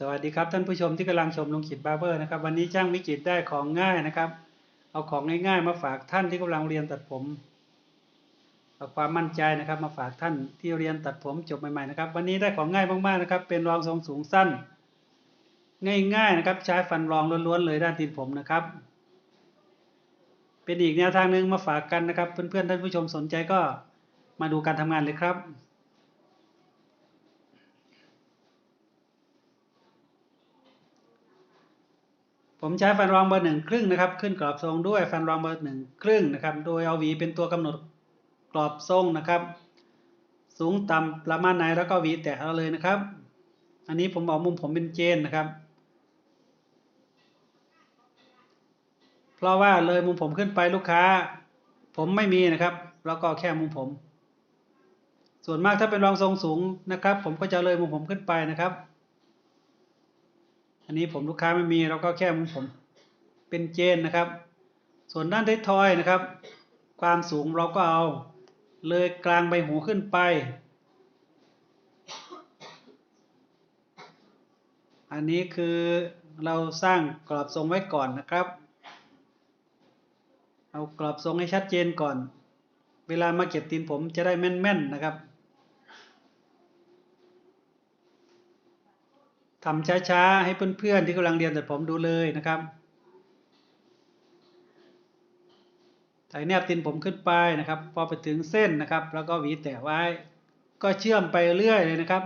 สวัสดีครับท่านผู้ชมที่กำลังชมลุงขิดบาร์เบอร์นะครับวันนี้จ้างวิจิตได้ของง่ายนะครับ เอาของง่ายๆมาฝากท่านที่กำลังเรียนตัดผมเอาความมั่นใจนะครับ มาฝากท่านที่เรียนตัดผมจบใหม่ๆนะครับ วันนี้ได้ของง่ายมากๆนะครับ เป็นรองทรงสูงสั้น ง่ายๆนะครับ ใช้ฟันรองล้วนๆเลยด้านตีนผมนะครับ เป็นอีกแนวทางหนึ่งมาฝากกันนะครับ เพื่อนๆท่านผู้ชมสนใจก็มาดูการทำงานเลยครับ ผมใช้ฟันรองเบอร์หนึ่งครึ่งนะครับ ขึ้นกรอบทรงด้วยฟันรองเบอร์หนึ่งครึ่งนะครับ โดยเอาหวีเป็นตัวกำหนดกรอบทรงนะครับ สูงต่ำประมาณไหนแล้วก็หวีแตะเอาเลยนะครับ อันนี้ผมเอามุมผมเป็นเจนนะครับ เพราะว่าเลยมุมผมขึ้นไปลูกค้า ผมไม่มีนะครับ แล้วก็แค่มุมผม ส่วนมากถ้าเป็นรองทรงสูงนะครับ ผมก็จะเลยมุมผมขึ้นไปนะครับ อันนี้ผมลูกค้าไม่มีเราก็แค่มุมผมเป็นเจนนะครับ ส่วนด้านท้ายทอยนะครับ ความสูงเราก็เอา เลยกลางใบหูขึ้นไป อันนี้คือเราสร้างกรอบทรงไว้ก่อนนะครับ เอากรอบทรงให้ชัดเจนก่อน เวลามาเก็บตีนผมจะได้แม่นๆนะครับ ทำช้าๆ ให้เพื่อนๆที่กำลังเรียนตัดผมดูเลยนะครับถ่ายแนบตีนผมขึ้นไปนะครับ พอไปถึงเส้นนะครับ แล้วก็หวีแตะไว้ ก็เชื่อมไปเรื่อยเลยนะครับ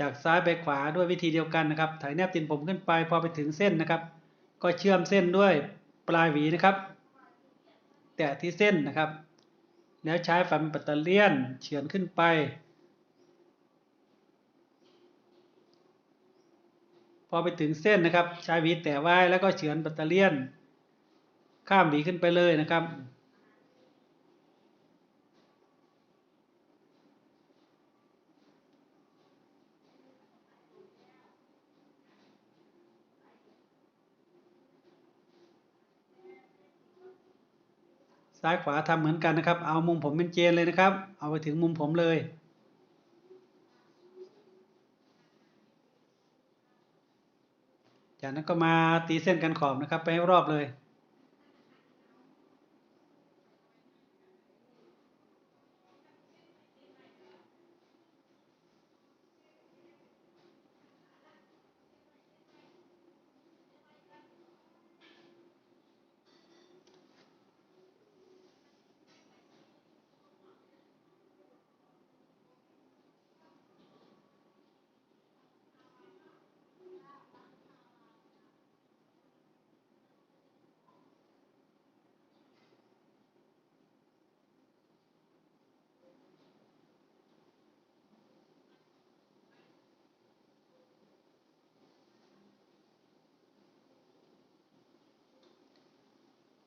จากซ้ายไปขวาด้วยวิธีเดียวกันนะครับถ่ายแนบตีนผมขึ้นไป พอไปถึงเส้นนะครับ ก็เชื่อมเส้นด้วยปลายหวีนะครับ แตะที่เส้นนะครับ แล้วใช้ฟันปัตเตอร์เลียนเฉือนขึ้นไป อไปถึงเส้นนะครับ ใช้หวีแตะไว้แล้วก็เฉือนปัตเตอร์เลียนข้ามหวีขึ้นไปเลยนะครับ ซ้ายขวาทำเหมือนกันนะครับ เอามุมผมเป็นเจนเลยนะครับ เอาไปถึงมุมผมเลย จากนั้นก็มาตีเส้นกันขอบนะครับ ไปรอบเลย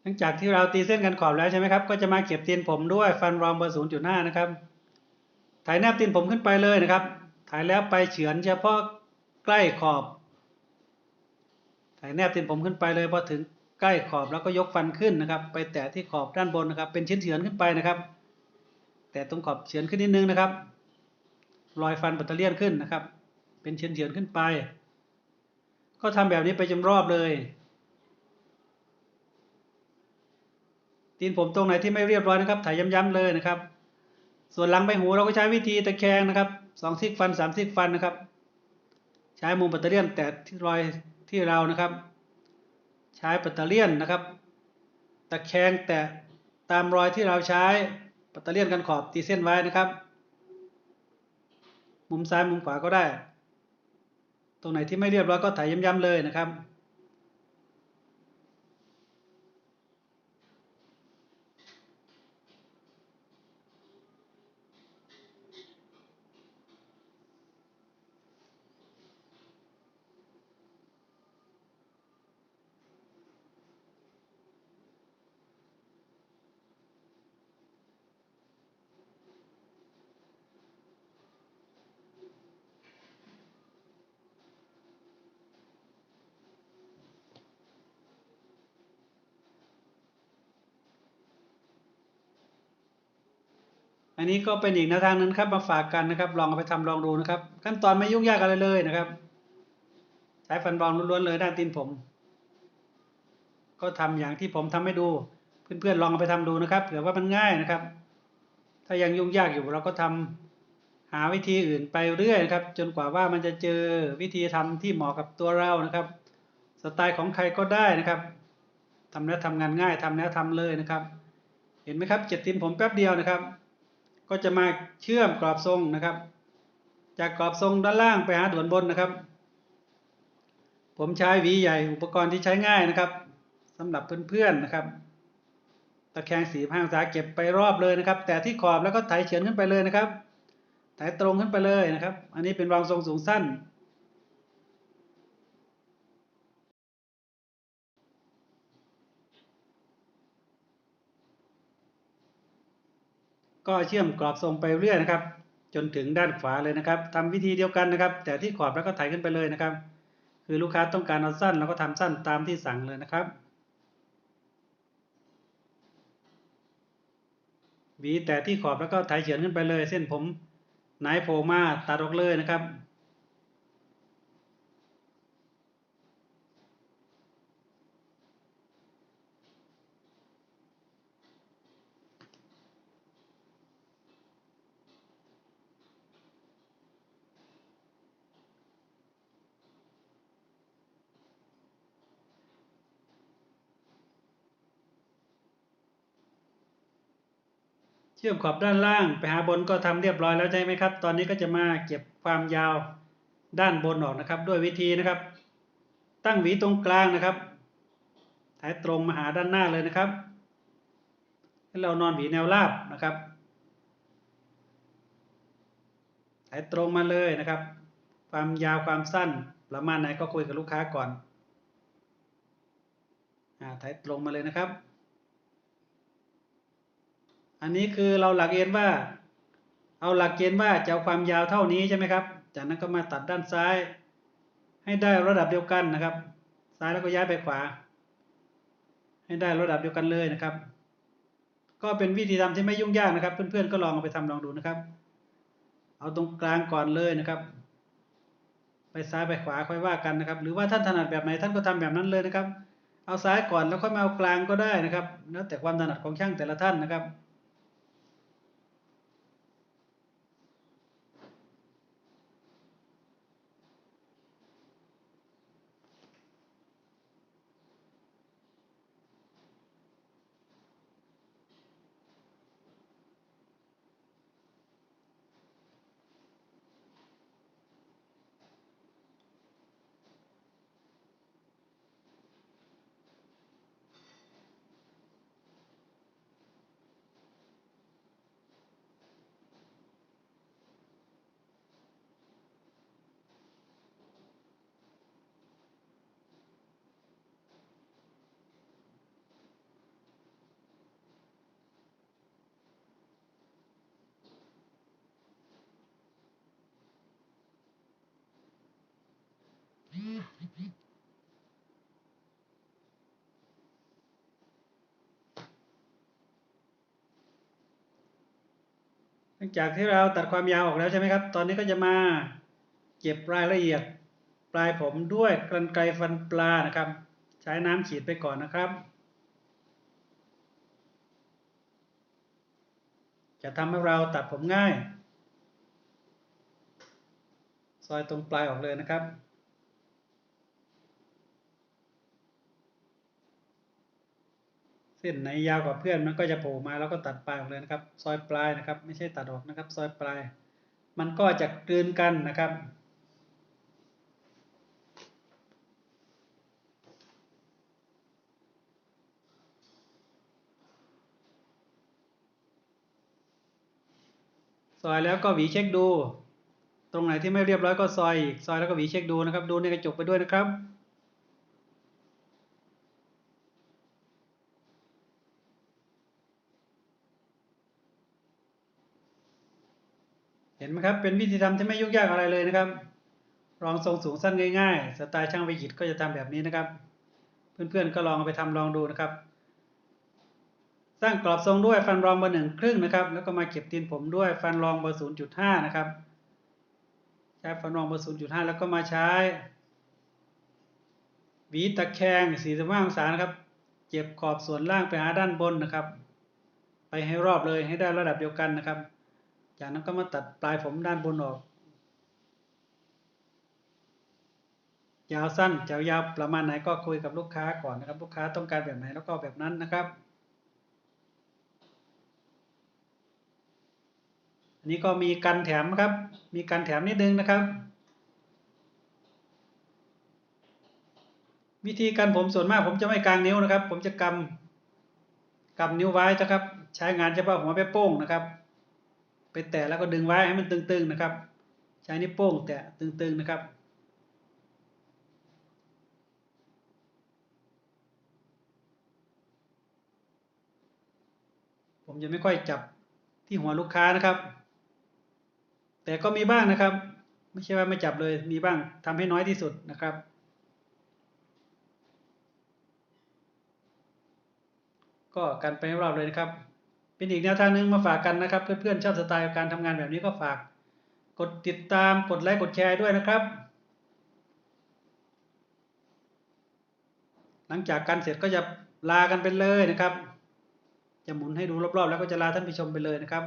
ลังจากที่เราตีเส้นกันขอบแล้วใช่ไหมครับ ก็จะมาเก็บตีนผมด้วยฟันรองเบอร์ศูนย์จุดห้านะครับ ถ่ายแนบตีนผมขึ้นไปเลยนะครับ ถ่ายแล้วไปเฉือนเฉพาะใกล้ขอบ ถ่ายแนบตีนผมขึ้นไปเลยพอถึงใกล้ขอบแล้วก็ยกฟันขึ้นนะครับ ไปแตะที่ขอบด้านบนนะครับ เป็นชิ้นเฉือนขึ้นไปนะครับ แต่ตรงขอบเฉือนขึ้นนิดนึงนะครับ รอยฟันปัตเตอร์เลียนขึ้นนะครับ เป็นเฉือนเฉือนขึ้นไป ก็ทำแบบนี้ไปจนรอบเลย ตีนผมตรงไหนที่ไม่เรียบร้อยนะครับถ่ายย้ำๆเลยนะครับ ส่วนหลังใบหูเราก็ใช้วิธีตะแคงนะครับสองซิกฟันสามซิกฟันนะครับ ใช้มุมปัตเตอร์เลียนแตะที่รอยที่เรานะครับ ใช้ปัตเตอร์เลียนนะครับ ตะแคงแตะตามรอยที่เราใช้ปัตเตอร์เลียนกันขอบตีเส้นไว้นะครับ มุมซ้ายมุมขวาก็ได้ ตรงไหนที่ไม่เรียบร้อยก็ถ่ายย้ำๆเลยนะครับ อันนี้ก็เป็นอีกแนวทางนึงครับมาฝากกันนะครับ ลองเอาไปทำลองดูนะครับ ขั้นตอนไม่ยุ่งยากอะไรเลยนะครับใช้ฟันรองล้วนๆเลยด้านตีนผม ก็ทำอย่างที่ผมทำให้ดู เพื่อนๆลองเอาไปทำดูนะครับเผื่อว่ามันง่ายนะครับ ถ้ายังยุ่งยากอยู่เราก็ทำหาวิธีอื่นไปเรื่อยนะครับ จนกว่าว่ามันจะเจอวิธีทำที่เหมาะกับตัวเรานะครับ สไตล์ของใครก็ได้นะครับทำแล้วทำงานง่ายทำแล้วทำเลยนะครับ เห็นไหมครับเจ็ดตีนผมแป๊บเดียวนะครับ ก็จะมาเชื่อมกรอบทรงนะครับ จากกรอบทรงด้านล่างไปหาด่วนบนนะครับ ผมใช้หวีใหญ่อุปกรณ์ที่ใช้ง่ายนะครับสำหรับเพื่อนๆนะครับ ตะแคงสีห้างสาเก็บไปรอบเลยนะครับ แต่ที่ขอบแล้วก็ไถเฉียงขึ้นไปเลยนะครับไถตรงขึ้นไปเลยนะครับ อันนี้เป็นรองทรงสูงสั้น ก็เชื่อมกรอบทรงไปเรื่อยนะครับ จนถึงด้านขวาเลยนะครับทำวิธีเดียวกันนะครับ แต่ที่ขอบแล้วก็ไถขึ้นไปเลยนะครับ คือลูกค้าต้องการเอาสั้นเราก็ทำสั้นตามที่สั่งเลยนะครับหวีแต่ที่ขอบแล้วก็ไถเฉือนขึ้นไปเลย เส้นผมไหนโผล่มาตัดออกเลยนะครับ เชื่อมขอบด้านล่างไปหาบนก็ทำเรียบร้อยแล้วใช่ไหมครับ ตอนนี้ก็จะมาเก็บความยาวด้านบนออกนะครับ ด้วยวิธีนะครับ ตั้งหวีตรงกลางนะครับถ่ายตรงมาหาด้านหน้าเลยนะครับให้เรานอนหวีแนวราบนะครับถ่ายตรงมาเลยนะครับ ความยาวความสั้นประมาณไหนก็คุยกับลูกค้าก่อนอ่าถ่ายตรงมาเลยนะครับ อันนี้คือเราหลักเกณฑ์ว่า เอาหลักเกณฑ์ว่าจะเอาความยาวเท่านี้ใช่ไหมครับ จากนั้นก็มาตัดด้านซ้าย ให้ได้ระดับเดียวกันนะครับ ซ้ายแล้วก็ย้ายไปขวา ให้ได้ระดับเดียวกันเลยนะครับ ก็เป็นวิธีทำที่ไม่ยุ่งยากนะครับ เพื่อนๆก็ลองเอาไปทำลองดูนะครับ เอาตรงกลางก่อนเลยนะครับ ไปซ้ายไปขวาค่อยว่ากันนะครับ หรือว่าท่านถนัดแบบไหนท่านก็ทำแบบนั้นเลยนะครับ เอาซ้ายก่อนแล้วค่อยมาเอากลางก็ได้นะครับ แล้วแต่ความถนัดของช่างแต่ละท่านนะครับ หลังจากที่เราตัดความยาวออกแล้วใช่ไหมครับ ตอนนี้ก็จะมาเก็บรายละเอียดปลายผมด้วยกรรไกรฟันปลานะครับ ใช้น้ำฉีดไปก่อนนะครับ จะทำให้เราตัดผมง่าย ซอยตรงปลายออกเลยนะครับ เส้นไหนยาวกว่าเพื่อนมันก็จะโผล่มาแล้วก็ตัดปลายออกเลยนะครับ ซอยปลายนะครับ ไม่ใช่ตัดออกนะครับ ซอยปลาย มันก็จะกลืนกันนะครับ ซอยแล้วก็หวีเช็คดู ตรงไหนที่ไม่เรียบร้อยก็ซอยอีกซอยแล้วก็หวีเช็คดูนะครับ ดูในกระจกไปด้วยนะครับ ห็นไหมครับ เป็นวิธีทำที่ไม่ยุ่งยากอะไรเลยนะครับ รองทรงสูงสั้นง่ายๆ สไตล์ช่างวิจิตก็จะทำแบบนี้นะครับ เพื่อนๆก็ลองไปทำลองดูนะครับ สร้างกรอบทรงด้วยฟันรองเบอร์หนึ่งครึ่งนะครับ แล้วก็มาเก็บตีนผมด้วยฟันรองเบอร์ศูนย์จุดห้านะครับ ใช้ฟันรองเบอร์ศูนย์จุดห้าแล้วก็มาใช้หวีตะแคง45องศานะครับ เจ็บขอบส่วนล่างไปหาด้านบนนะครับ ไปให้รอบเลยให้ได้ระดับเดียวกันนะครับ จากนั้นก็มาตัดปลายผมด้านบนออก ยาวสั้นจะยาวประมาณไหนก็คุยกับลูกค้าก่อนนะครับ ลูกค้าต้องการแบบไหนแล้วก็แบบนั้นนะครับ อันนี้ก็มีกันแถมนะครับ มีกันแถมนิดนึงนะครับ วิธีการผมส่วนมากผมจะไม่กางนิ้วนะครับ ผมจะกำกำนิ้วไว้นะครับ ใช้งานเฉพาะหัวแม่โป้งนะครับ ไปแตะแล้วก็ดึงไว้ให้มันตึงๆนะครับ ใช้นิ้วโป้งแตะตึงๆนะครับ ผมจะไม่ค่อยจับที่หัวลูกค้านะครับ แต่ก็มีบ้างนะครับ ไม่ใช่ว่าไม่จับเลยมีบ้างทำให้น้อยที่สุดนะครับก็กันไปรอบเลยนะครับ เป็นอีกแนวทางหนึงมาฝากกันนะครับ เพื่อนๆชอบสไตล์การทำงานแบบนี้ก็ฝากกดติดตามกดไลค์กดแชร์ด้วยนะครับ หลังจากกันเสร็จก็จะลากันไปเลยนะครับ จะหมุนให้ดูรอบๆ แล้วก็จะลาท่านผู้ชมไปเลยนะครับ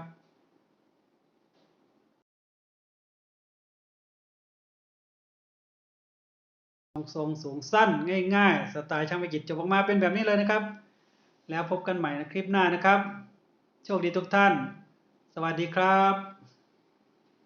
ทรงสูงสั้นง่ายๆ สไตล์ช่างวิจิตรจบออกมาเป็นแบบนี้เลยนะครับ แล้วพบกันใหม่ในคลิปหน้านะครับ โชคดีทุกท่าน สวัสดีครับ